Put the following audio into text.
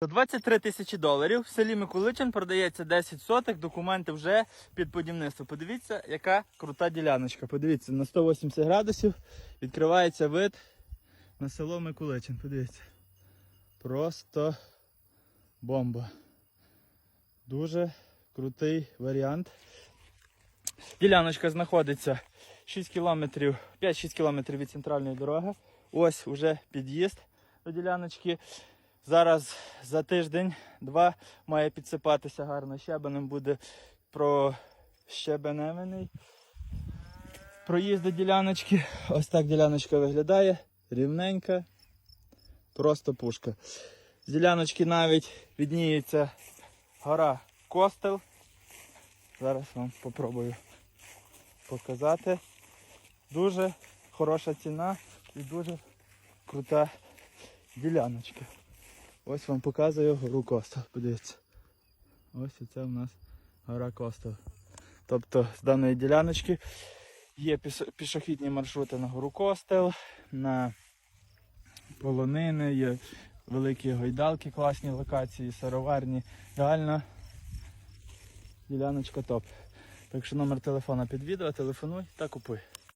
За 23 тисячі доларів в селі Миколичин продається 10 соток, документи вже під будівництво. Подивіться, яка крута діляночка. Подивіться, на 180 градусів відкривається вид на село Миколичин. Подивіться. Просто бомба. Дуже крутий варіант. Діляночка знаходиться 6 кілометрів, 5-6 кілометрів від центральної дороги. Ось уже під'їзд до діляночки. Зараз за тиждень-два має підсипатися гарно щебенем, буде прощебенений проїзд до діляночки. Ось так діляночка виглядає. Рівненька. Просто пушка. З діляночки навіть відніється гора Костел. Зараз вам попробую показати. Дуже хороша ціна і дуже крута діляночка. Ось вам показую гору Костел. Подивіться. Ось це у нас гора Костел. Тобто з даної діляночки є пішохідні маршрути на гору Костел, на полонини, є великі гойдалки, класні локації, сироварні. Реально діляночка топ. Так що номер телефона під відео, телефонуй та купуй.